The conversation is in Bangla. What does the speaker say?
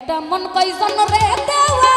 একটা কয়জন রে দেওয়া